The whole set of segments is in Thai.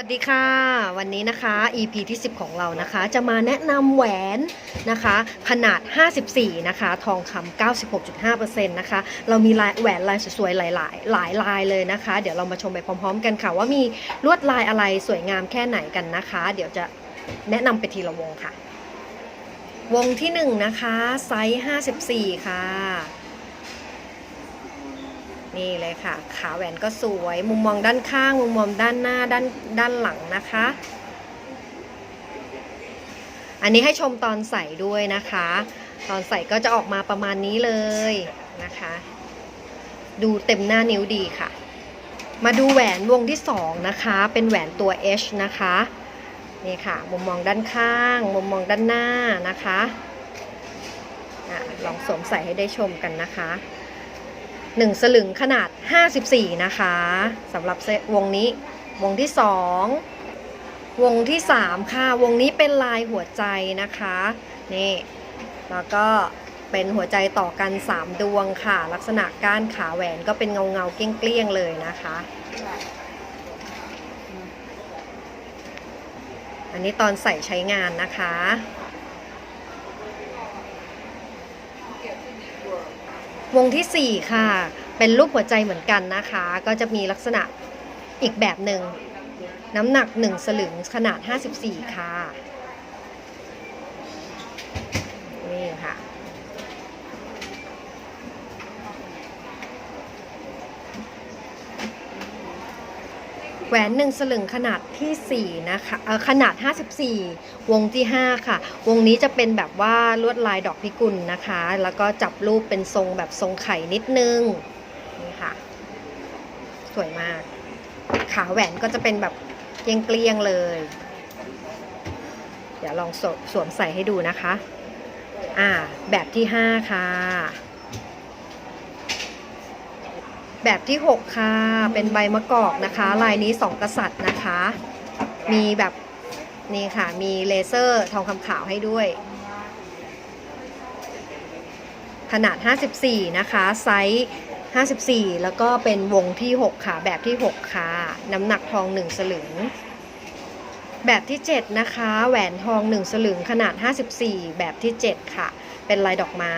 สวัสดีค่ะ วันนี้นะคะ EP ที่ 10 ของเรานะคะ จะมาแนะนำแหวนนะคะ ขนาด 54 นะคะ ทองคำ96.5%นะคะ เรามีลายแหวนลายสวยๆ หลายๆหลายลายเลยนะคะ เดี๋ยวเรามาชมไปพร้อมๆ กันค่ะ ว่ามีลวดลายอะไรสวยงามแค่ไหนกันนะคะ เดี๋ยวจะแนะนำไปทีละวงค่ะ วงที่ 1 นะคะ ไซส์ 54 ค่ะ นี่เลยค่ะ ขาแหวนก็สวย มุมมองด้านข้าง มุมมองด้านหน้า ด้านด้านหลังนะคะ อันนี้ให้ชมตอนใส่ด้วยนะคะ ตอนใส่ก็จะออกมาประมาณนี้เลยนะคะ ดูเต็มหน้านิ้วดีค่ะ มาดูแหวนวงที่สองนะคะ เป็นแหวนตัว H นะคะ นี่ค่ะ มุมมองด้านข้าง มุมมองด้านหน้านะคะอะลองสวมใส่ให้ได้ชมกันนะคะ หนึ่งสลึงขนาด 54 นะคะสำหรับวงนี้วงที่ 2 วงที่ 3 ค่ะ วงนี้เป็นลายหัวใจนะคะนี่แล้วก็เป็นหัวใจต่อกัน 3 ดวงค่ะ ลักษณะก้านขาแหวนก็เป็นเงาเงาเกลี้ยงๆเลยนะคะ อันนี้ตอนใส่ใช้งานนะคะ วงที่ 4 ค่ะ เป็นรูปหัวใจเหมือนกันนะคะ ก็จะมีลักษณะอีกแบบหนึ่งน้ำหนัก 1 สลึงขนาด 54 ค่ะ นี่ค่ะ แหวนหนึ่งสลึงขนาดที่ 4 นะคะเอ่อขนาด 54 วงที่ 5 ค่ะ วงนี้จะเป็นแบบว่าลวดลายดอกพิกุลนะคะ แล้วก็จับรูปเป็นทรงแบบทรงไข่นิดนึง นี่ค่ะ สวยมาก ขาแหวนก็จะเป็นแบบเกลียงๆเลย เดี๋ยวลองสวสวมใส่ให้ดูนะคะ อ่า แบบที่ 5 ค่ะ แบบที่ 6 ค่ะ เป็นใบมะกอกนะคะ ลายนี้ 2 กษัตริย์นะคะ มีแบบนี่ค่ะ มีเลเซอร์ทองคำขาวให้ด้วย ขนาด 54 นะคะ ไซส์ 54 แล้วก็เป็นวงที่ 6 ค่ะ แบบที่ 6 ค่ะ น้ำหนักทอง 1 สลึง แบบที่ 7 นะคะ แหวนทอง 1 สลึงขนาด 54 แบบที่ 7 ค่ะ เป็นลายดอกไม้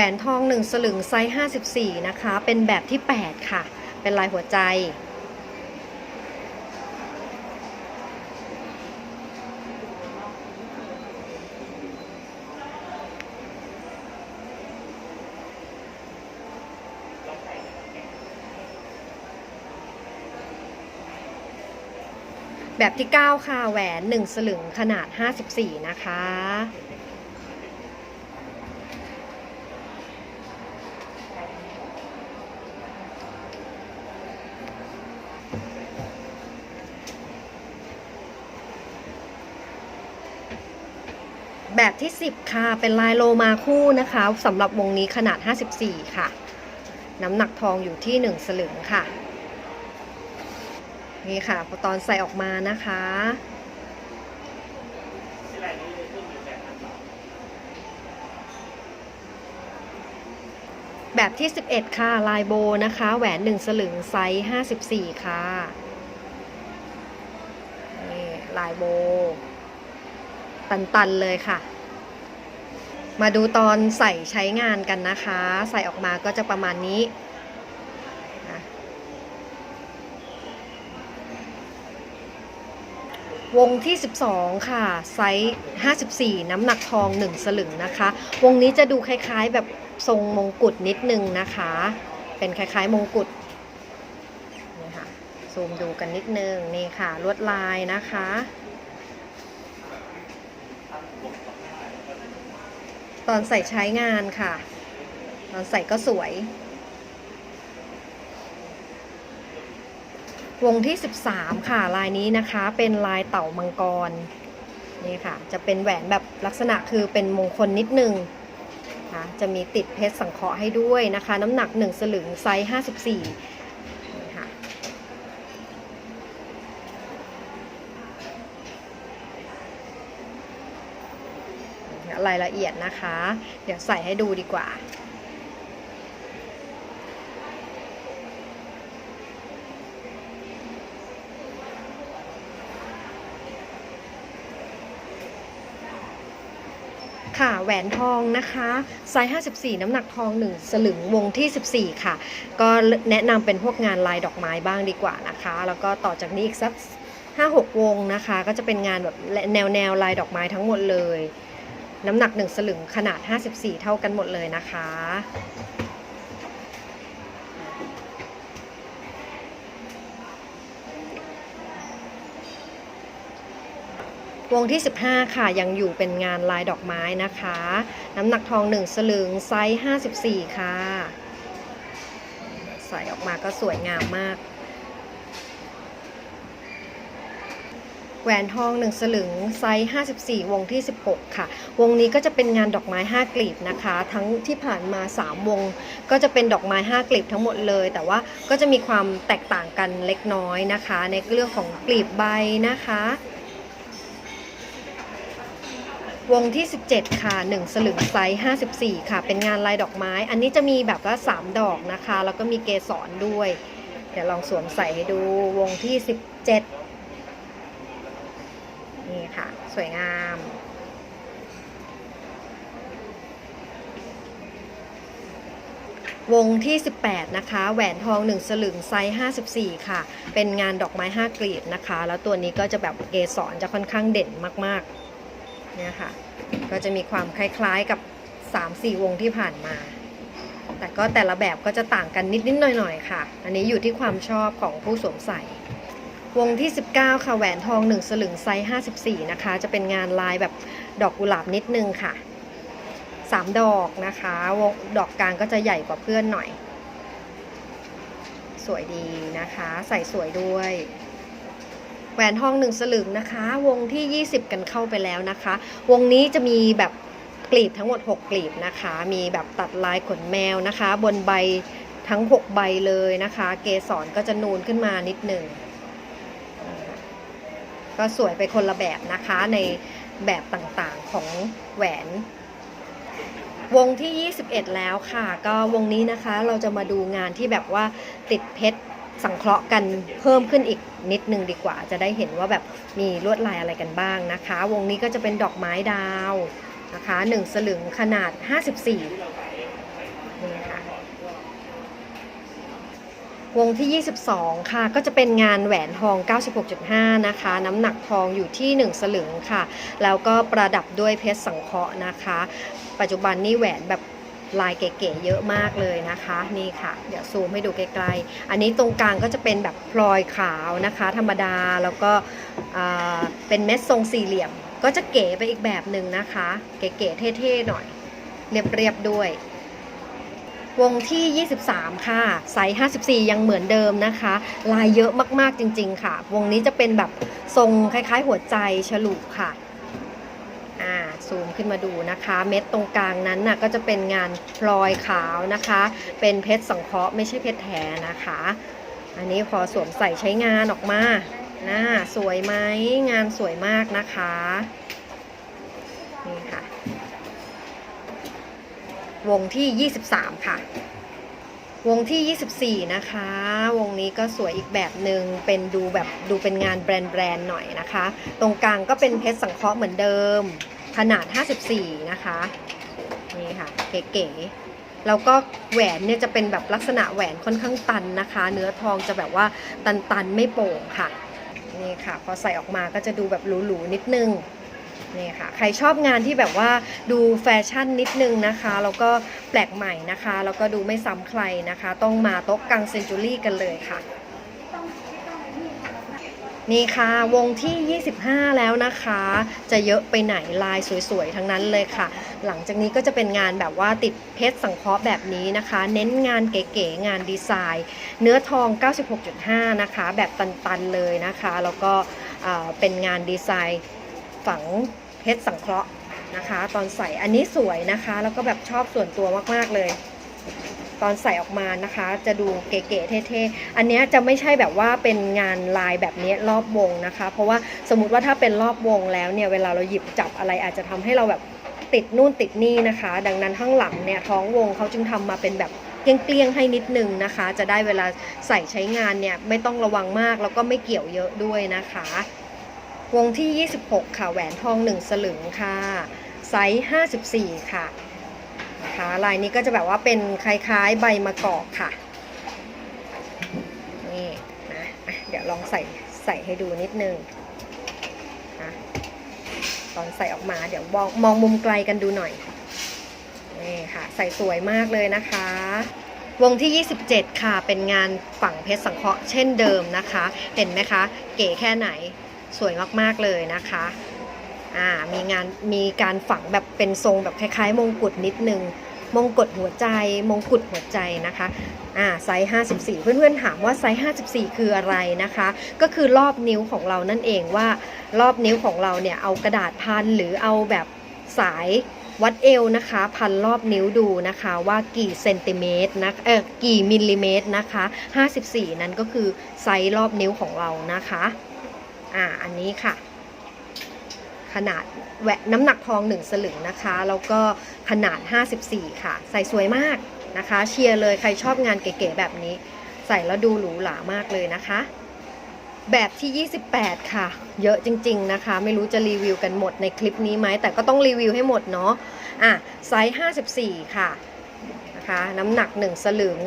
หวนทองหนึ่งสลึงไซส์ 54 นะคะ เป็นแบบที่ 8 ค่ะ เป็นลายหัวใจ แบบที่ 9 ค่ะ แหวน 1 สลึงขนาด 54 นะคะ แบบที่ 10 ค่ะ เป็นลายโลมาคู่นะคะสำหรับวงนี้ขนาด 54 ค่ะ น้ำหนักทองอยู่ที่ 1 สลึงค่ะ นี่ค่ะพอตอนใส่ออกมานะคะ แบบที่ 11 ค่ะ ลายโบนะคะ แหวน 1 สลึงไซส์ 54 ค่ะ นี่ ลายโบ ตันๆเลยค่ะ มาดูตอนใส่ใช้งานกันนะคะ ใส่ออกมาก็จะประมาณนี้วงที่ 12 ค่ะ ไซส์ 54 น้ำหนักทอง 1 สลึงนะคะ วงนี้จะดูคล้ายๆ แบบทรงมงกุฎนิดนึงนะคะ เป็นคล้ายๆ มงกุฎนี่ค่ะ ซูมดูกันนิดนึง นี่ค่ะ ลวดลายนะคะ ตอนใส่ใช้งานค่ะ ตอนใส่ก็สวย วงที่ 13 ค่ะ ลายนี้นะคะเป็นลายเต่ามังกร นี่ค่ะ จะเป็นแหวนแบบลักษณะคือเป็นมงคลนิดนึงค่ะจะมีติดเพชรสังเคราะห์ให้ด้วยนะคะ น้ำหนัก 1 สลึงไซส์ 54นี่ค่ะ ว รายละเอียดนะคะ เดี๋ยวใส่ให้ดูดีกว่าค่ะแหวนทองนะคะไซส์ 54 น้ำหนักทอง 1 สลึงวงที่ 14 ค่ะ ก็แนะนำเป็นพวกงานลายดอกไม้บ้างดีกว่านะคะ แล้วก็ต่อจากนี้อีกสัก 5-6 วงนะคะ ก็จะเป็นงานแบบแนวแนวลายดอกไม้ทั้งหมดเลย น้ำหนัก 1 สลึงขนาด 54 เท่ากันหมดเลยนะคะ วงที่ 15 ค่ะยังอยู่เป็นงานลายดอกไม้นะคะ น้ำหนักทอง 1 สลึงไซส์ 54 ค่ะ ใส่ออกมาก็สวยงามมาก แหวนทอง 1 สลึงไซส์ 54 วงที่ 16 ค่ะ วงนี้ก็จะเป็นงานดอกไม้ 5 กลีบนะคะ ทั้งที่ผ่านมา 3 วง ก็จะเป็นดอกไม้ 5 กลีบทั้งหมดเลย แต่ว่าก็จะมีความแตกต่างกันเล็กน้อยนะคะ ในเรื่องของกลีบใบนะคะ วงที่ 17 ค่ะ 1 สลึงไซส์ 54 ค่ะ เป็นงานลายดอกไม้ อันนี้จะมีแบบว่า3ดอกนะคะ แล้วก็มีเกสรด้วย เดี๋ยวลองสวมใส่ให้ดูวงที่ 17 นี่ค่ะ สวยงามวงที่ 18 นะคะ แหวนทอง 1 สลึงไซส์ 54 ค่ะ เป็นงานดอกไม้ 5 กลีบนะคะ แล้วตัวนี้ก็จะแบบเกสรจะค่อนข้างเด่นมากๆ เนี่ยค่ะ ก็จะมีความคล้ายๆกับ 3-4 วงที่ผ่านมา แต่ก็แต่ละแบบก็จะต่างกันนิดๆหน่อยๆ ค่ะ อันนี้อยู่ที่ความชอบของผู้สวมใส่ วงที่ 19 ค่ะแหวนทอง 1 สลึงไซส์ 54 นะคะ จะเป็นงานลายแบบดอกกุหลาบนิดนึงค่ะ 3 ดอกนะคะวงดอกกลางก็จะใหญ่กว่าเพื่อนหน่อย สวยดีนะคะ ใส่สวยด้วยแหวนทองหนึ่งสลึงนะคะ วงที่ 20 กันเข้าไปแล้วนะคะ วงนี้จะมีแบบกลีบทั้งหมด 6 กลีบนะคะ มีแบบตัดลายขนแมวนะคะ บนใบทั้ง 6 ใบเลยนะคะ เกสรก็จะนูนขึ้นมานิดหนึ่ง ก็สวยไปคนละแบบนะคะในแบบต่างๆของแหวน วงที่ 21 แล้วค่ะ ก็วงนี้นะคะเราจะมาดูงานที่แบบว่าติดเพชรสังเคราะห์กันเพิ่มขึ้นอีกนิดนึงดีกว่า จะได้เห็นว่าแบบมีลวดลายอะไรกันบ้างนะคะ วงนี้ก็จะเป็นดอกไม้ดาวนะคะ 1 สลึงขนาด 54นี่ค่ะ วงที่ 22 ค่ะ ก็จะเป็นงานแหวนทอง 96.5 นะคะ น้ำหนักทองอยู่ที่ 1 สลึงค่ะ แล้วก็ประดับด้วยเพชรสังเคราะห์นะคะ ปัจจุบันนี่แหวนแบบลายเก๋ๆเยอะมากเลยนะคะ นี่ค่ะ เดี๋ยวซูมให้ดูใกลๆ อันนี้ตรงกลางก็จะเป็นแบบพลอยขาวนะคะ ธรรมดาแล้วก็เป็นเม็ดทรงสี่เหลี่ยม ก็จะเก๋ไปอีกแบบหนึ่งนะคะ เก๋ๆเท่ๆหน่อย เรียบๆด้วย วงที่ 23 ค่ะไซส์54 ยังเหมือนเดิมนะคะ ลายเยอะมากๆจริง ๆ ค่ะ วงนี้จะเป็นแบบทรงคล้าย ๆ หัวใจฉลุค่ะอ่าซูมขึ้นมาดูนะคะ เม็ดตรงกลางนั้นน่ะก็จะเป็นงานพลอยขาวนะคะ เป็นเพชรสังเคราะห์ไม่ใช่เพชรแท้นะคะ อันนี้พอสวมใส่ใช้งานออกมาน่าสวยไหมงานสวยมากนะคะนี่ค่ะ วงที่ 23 ค่ะ วงที่ 24 นะคะ วงนี้ก็สวยอีกแบบหนึ่งเป็นดูแบบดูเป็นงานแบรนด์แบรนด์หน่อยนะคะ ตรงกลางก็เป็นเพชรสังเคราะห์เหมือนเดิม ขนาด 54 นะคะ นี่ค่ะ เก๋ๆแล้วก็แหวนเนี่ยจะเป็นแบบลักษณะแหวนค่อนข้างตันนะคะ เนื้อทองจะแบบว่าตันๆไม่โป่งค่ะ นี่ค่ะ พอใส่ออกมาก็จะดูแบบหรูๆนิดนึง นี่ค่ะ ใครชอบงานที่แบบว่าดูแฟชั่นนิดนึงนะคะ แล้วก็แปลกใหม่นะคะ แล้วก็ดูไม่ซ้ำใครนะคะ ต้องมาโต๊ะกังเซนจูรี่กันเลยค่ะนี่ค่ะวงที่ 25 แล้วนะคะ จะเยอะไปไหนลายสวยๆ ทั้งนั้นเลยค่ะ หลังจากนี้ก็จะเป็นงานแบบว่าติดเพชรสังเคราะห์แบบนี้นะคะ เน้นงานเก๋ๆงานดีไซน์ เนื้อทอง 96.5 นะคะ แบบตันๆเลยนะคะ แล้วก็เอ่อเป็นงานดีไซน์ ฝังเพชรสังเคราะห์นะคะ ตอนใส่อันนี้สวยนะคะ แล้วก็แบบชอบส่วนตัวมากๆเลย ตอนใส่ออกมานะคะ จะดูเก๋ๆเท่ๆอันนี้จะไม่ใช่แบบว่าเป็นงานลายแบบนี้รอบวงนะคะ เพราะว่าสมมติว่าถ้าเป็นรอบวงแล้วเนี่ยเวลาเราหยิบจับอะไรอาจจะทำให้เราแบบติดนู่นติดนี่นะคะ ดังนั้นข้างหลังเนี่ยท้องวงเขาจึงทำมาเป็นแบบเกลี้ยงๆให้นิดนึงนะคะ จะได้เวลาใส่ใช้งานเนี่ยไม่ต้องระวังมากแล้วก็ไม่เกี่ยวเยอะด้วยนะคะ วงที่ 26 ค่ะ แหวนทอง 1 สลึงค่ะ ไซส์ 54 ค่ะนะคะลายนี้ก็จะแบบว่าเป็นคล้ายๆใบมะกอกค่ะ นี่นะเดี๋ยวลองใส่ใส่ให้ดูนิดนึงนะตอนใส่ออกมาเดี๋ยวมองมองมุมไกลกันดูหน่อย นี่ค่ะ ใส่สวยมากเลยนะคะ วงที่ 27 ค่ะ เป็นงานฝั่งเพชรสังเคราะห์เช่นเดิมนะคะ เห็นไหมคะ เก๋แค่ไหน สวยมากๆเลยนะคะอ่ามีงานมีการฝังแบบเป็นทรงแบบคล้ายๆ มงกุฎนิดนึงมงกุฎหัวใจ มงกุฎหัวใจนะคะอ่าไซส์54 เพื่อนๆถามว่าไซส์54 คืออะไรนะคะ ก็คือรอบนิ้วของเรานั่นเองว่ารอบนิ้วของเราเนี่ยเอากระดาษพันหรือเอาแบบสายวัดเอวนะคะ พันรอบนิ้วดูนะคะว่ากี่เซนติเมตรนะเออกี่มิลลิเมตรนะคะ 54 นั้นก็คือไซส์รอบนิ้วของเรานะคะ อ่าอันนี้ค่ะ ขนาดแหวะน้ำหนักทอง1สลึงนะคะ แล้วก็ขนาด 54 ค่ะ ใส่สวยมากนะคะ เชียร์เลยใครชอบงานเก๋ๆแบบนี้ ใส่แล้วดูหรูหรามากเลยนะคะ แบบที่ 28 ค่ะ เยอะจริง ๆนะคะ ไม่รู้จะรีวิวกันหมดในคลิปนี้ไหม แต่ก็ต้องรีวิวให้หมดเนาะอะไซส์ 54 ค่ะนะคะน้ำหนัก 1 สลึง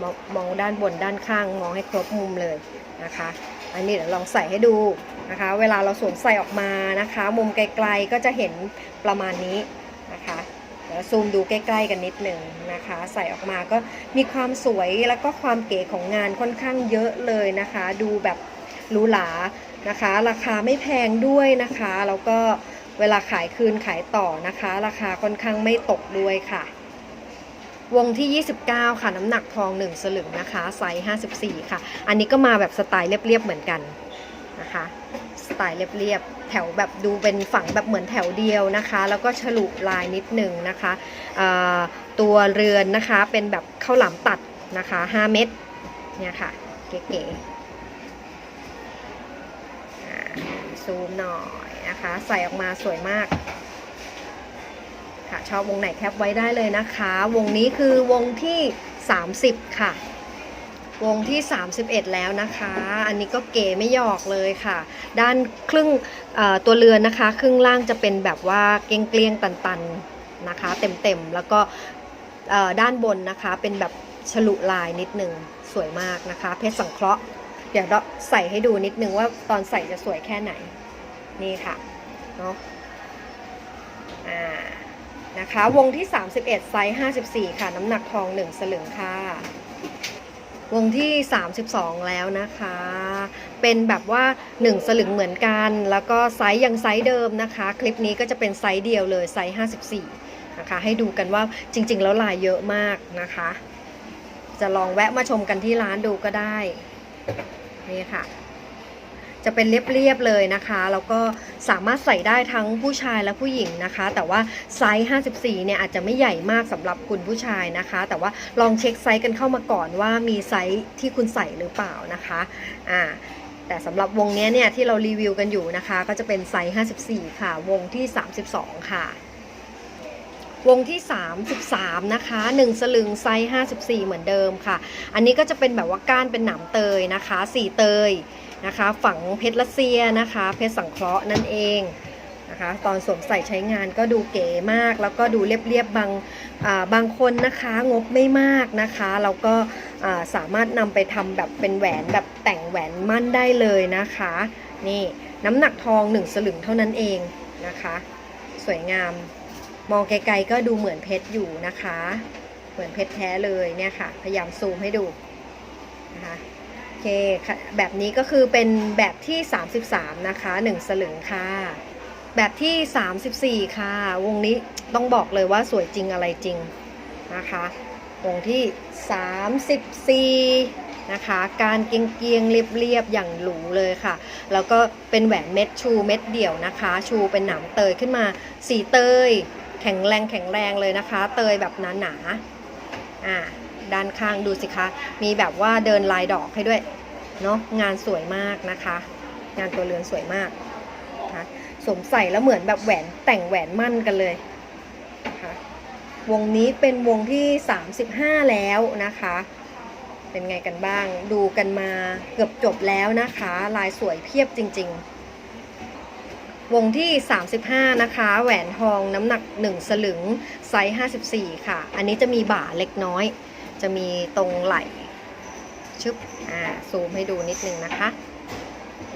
มองมองด้านบนด้านข้างมองให้ครบมุมเลยนะคะ อันนี้เดี๋ยวลองใส่ให้ดูนะคะ เวลาเราสวมใส่ออกมานะคะ มุมไกลๆก็จะเห็นประมาณนี้นะคะเดี๋ยวซูมดูใกล้ๆกันนิดหนึ่งนะคะ ใส่ออกมาก็มีความสวยแล้วก็ความเก๋ของงานค่อนข้างเยอะเลยนะคะ ดูแบบหรูหรานะคะ ราคาไม่แพงด้วยนะคะแล้วก็เวลาขายคืนขายต่อนะคะ ราคาค่อนข้างไม่ตกด้วยค่ะ วงที่ 29 ค่ะ น้ำหนักทอง 1 สลึงนะคะ ไซส์ 54 ค่ะ อันนี้ก็มาแบบสไตล์เรียบๆเหมือนกันนะคะ สไตล์เรียบๆ แถวแบบดูเป็นฝั่งแบบเหมือนแถวเดียวนะคะ แล้วก็ฉลุลายนิดหนึ่งนะคะตัวเรือนนะคะเป็นแบบข้าวหลามตัดนะคะ 5 เม็ดเนี่ยค่ะ เก๋ๆซูมหน่อยนะคะ ใส่ออกมาสวยมาก ค่ะชอบวงไหนแคปไว้ได้เลยนะคะ วงนี้คือวงที่ 30 ค่ะ วงที่ 31 แล้วนะคะ อันนี้ก็เก๋ไม่หยอกเลยค่ะ ด้านครึ่งตัวเรือนนะคะ ครึ่งล่างจะเป็นแบบว่าเกลี้ยงๆตันๆนะคะ เต็มๆแล้วก็ด้านบนนะคะเป็นแบบฉลุลายนิดหนึ่งสวยมากนะคะ เพชรสังเคราะห์เดี๋ยวเราใส่ให้ดูนิดนึงว่าตอนใส่จะสวยแค่ไหน นี่ค่ะ เนาะอ่า นะคะ วงที่ 31 ไซส์ 54 ค่ะ น้ำหนักทอง 1 สลึงค่ะ วงที่ 32 แล้วนะคะ เป็นแบบว่า 1 สลึงเหมือนกัน แล้วก็ไซส์ยังไซส์เดิมนะคะ คลิปนี้ก็จะเป็นไซส์เดียวเลยไซส์ 54 นะคะ ให้ดูกันว่าจริง ๆ แล้วลายเยอะมากนะคะ จะลองแวะมาชมกันที่ร้านดูก็ได้ นี่ค่ะ จะเป็นเรียบๆเลยนะคะ แล้วก็สามารถใส่ได้ทั้งผู้ชายและผู้หญิงนะคะ แต่ว่าไซส์ 54 เนี่ยอาจจะไม่ใหญ่มากสำหรับคุณผู้ชายนะคะ แต่ว่าลองเช็คไซส์กันเข้ามาก่อนว่ามีไซส์ที่คุณใส่หรือเปล่านะคะอ่าแต่สำหรับวงนี้เนี่ยที่เรารีวิวกันอยู่นะคะ ก็จะเป็นไซส์ 54 ค่ะ วงที่ 32 ค่ะ วงที่ 33 นะคะ 1 สลึงไซส์ 54 เหมือนเดิมค่ะ อันนี้ก็จะเป็นแบบว่าก้านเป็นหนามเตยนะคะ 4 เตย นะคะ ฝังเพชรรัสเซียนะคะ เพชรสังเคราะห์นั่นเองนะคะตอนสวมใส่ใช้งานก็ดูเก๋มาก แล้วก็ดูเรียบๆบางาบางคนนะคะงบไม่มากนะคะแล้วก็สามารถนำไปทำแบบเป็นแหวนแบบแต่งแหวนมั่นได้เลยนะคะนี่น้ำหนักทอง1สลึงเท่านั้นเองนะคะ สวยงามมองไกลๆก็ดูเหมือนเพชรอยู่นะคะ เหมือนเพชรแท้เลยเนี่ยค่ะ พยายามซูมให้ดูนะคะ เคแบบนี้ก็คือเป็นแบบที่ 33 นะคะ 1 สลึงค่ะ แบบที่ 34 ค่ะ วงนี้ต้องบอกเลยว่าสวยจริงอะไรจริงนะคะ วงที่ 34 นะคะ การเกียงๆเรียบๆอย่างหรูเลยค่ะ แล้วก็เป็นแหวนเม็ดชูเม็ดเดี่ยวนะคะ ชูเป็นหนามเตยขึ้นมาสีเตย แข็งแรงแข็งแรงเลยนะคะ เตยแบบหนาๆอ่า ด้านข้างดูสิคะ มีแบบว่าเดินลายดอกให้ด้วยเนาะงานสวยมากนะคะ งานตัวเรือนสวยมากนะคะสวมใส่แล้วเหมือนแบบแหวนแต่งแหวนมั่นกันเลยนะคะวงนี้เป็นวงที่ 35 แล้วนะคะ เป็นไงกันบ้าง ดูกันมาเกือบจบแล้วนะคะ ลายสวยเพียบจริง ๆ วงที่ 35 นะคะ แหวนทองน้ำหนัก 1 สลึงไซส์ 54 ค่ะ อันนี้จะมีบ่าเล็กน้อย จะมีตรงไหล่ชึบอ่าซูมให้ดูนิดนึงนะคะ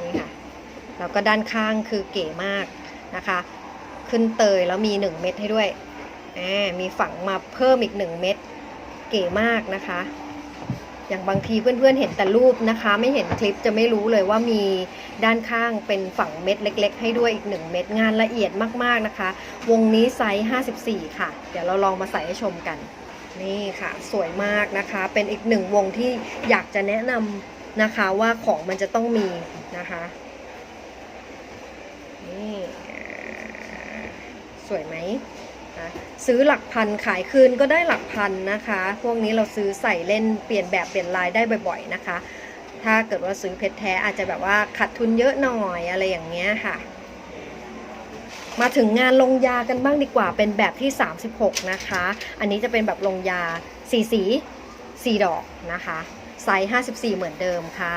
นี่ค่ะแล้วก็ด้านข้างคือเก๋มากนะคะ ขึ้นเตยแล้วมี 1 เม็ดให้ด้วยอ่ามีฝังมาเพิ่มอีก 1 เม็ดเก๋มากนะคะ อย่างบางทีเพื่อนๆเห็นแต่รูปนะคะ ไม่เห็นคลิปจะไม่รู้เลยว่ามีด้านข้างเป็นฝังเม็ดเล็ก ๆ ให้ด้วยอีก 1 เม็ดงานละเอียดมากๆนะคะ วงนี้ไซส์54 ค่ะ เดี๋ยวเราลองมาใส่ให้ชมกัน นี่ค่ะ สวยมากนะคะ เป็นอีกหนึ่งวงที่อยากจะแนะนำนะคะว่าของมันจะต้องมีนะคะนี่สวยไหมนะซื้อหลักพันขายคืนก็ได้หลักพันนะคะ พวกนี้เราซื้อใส่เล่นเปลี่ยนแบบเปลี่ยนลายได้บ่อย ๆนะคะ ถ้าเกิดว่าซื้อเพชรแท้อาจจะแบบว่าขาดทุนเยอะหน่อยอะไรอย่างเงี้ยค่ะ มาถึงงานลงยากันบ้างดีกว่าเป็นแบบที่ 36 นะคะ อันนี้จะเป็นแบบลงยาสีสีสีดอกนะคะไซส์54 เหมือนเดิมค่ะ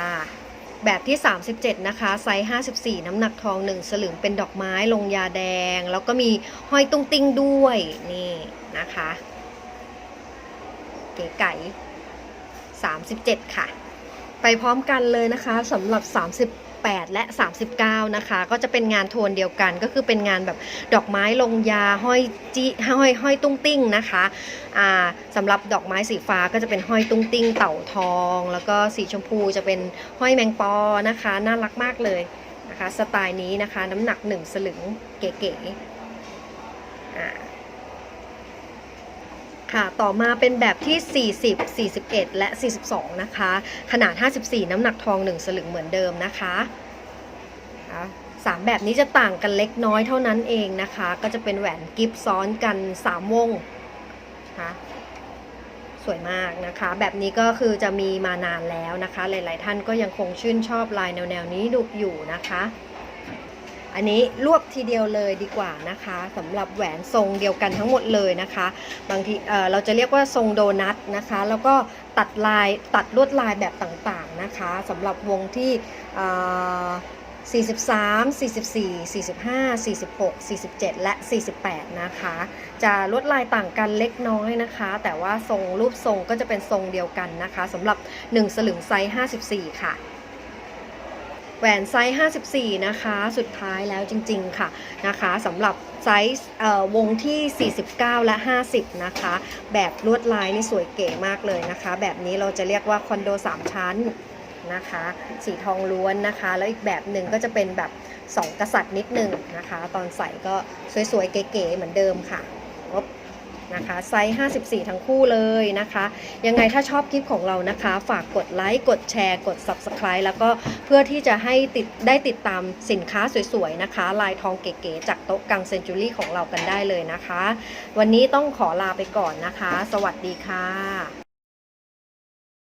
แบบที่ 37 นะคะ ไซส์54 น้ำหนักทอง 1 สลึงเป็นดอกไม้ลงยาแดง แล้วก็มีห้อยตุ้งติ้งด้วยนี่นะคะ เก๋ไก่37 ค่ะ ไปพร้อมกันเลยนะคะสำหรับ 38 และ 39 นะคะ ก็จะเป็นงานโทนเดียวกัน ก็คือเป็นงานแบบดอกไม้ลงยาห้อยจิห้อยห้อยตุ้งติ้งนะคะอ่าสำหรับดอกไม้สีฟ้าก็จะเป็นห้อยตุ้งติ้งเต่าทอง แล้วก็สีชมพูจะเป็นห้อยแมงปอนะคะ น่ารักมากเลยนะคะ สไตล์นี้นะคะ น้ำหนัก 1 สลึงเก๋ๆอ่า ค่ะ ต่อมาเป็นแบบที่ 40 41 และ 42 นะคะ ขนาด 54 น้ำหนักทอง 1 สลึงเหมือนเดิมนะคะสามแบบนี้จะต่างกันเล็กน้อยเท่านั้นเองนะคะ ก็จะเป็นแหวนกิฟซ้อนกัน 3 วงคะสวยมากนะคะ แบบนี้ก็คือจะมีมานานแล้วนะคะ หลาย ๆ ท่านก็ยังคงชื่นชอบลายแนว ๆ นี้ดูอยู่นะคะ อันนี้รวบทีเดียวเลยดีกว่านะคะสำหรับแหวนทรงเดียวกันทั้งหมดเลยนะคะ บางทีเออเราจะเรียกว่าทรงโดนัทนะคะ แล้วก็ตัดลายตัดลวดลายแบบต่างๆนะคะสำหรับวงที่เออ43 44 45 46 47 และ 48 นะคะ จะลวดลายต่างกันเล็กน้อยนะคะ แต่ว่าทรงรูปทรงก็จะเป็นทรงเดียวกันนะคะสำหรับ 1 สลึงไซส์ 54 ค่ะ แหวนไซส์ 54 นะคะ สุดท้ายแล้วจริงๆค่ะนะคะสำหรับไซส์วงที่ 49 และ 50 นะคะ แบบลวดลายนี่สวยเก๋มากเลยนะคะ แบบนี้เราจะเรียกว่าคอนโด 3 ชั้นนะคะ สีทองล้วนนะคะ แล้วอีกแบบหนึ่งก็จะเป็นแบบ2กษัตริย์นิดนึงนะคะ ตอนใส่ก็สวยๆเก๋ๆเหมือนเดิมค่ะ นะคะไซส์ 54 ทั้งคู่เลยนะคะ ยังไงถ้าชอบคลิปของเรานะคะ ฝากกดไลค์กดแชร์กด Subscribe แล้วก็เพื่อที่จะให้ติดได้ติดตามสินค้าสวยๆนะคะ ลายทองเก๋ๆจากโต๊ะกังเซนจูรี่ของเรากันได้เลยนะคะ วันนี้ต้องขอลาไปก่อนนะคะ สวัสดีค่ะ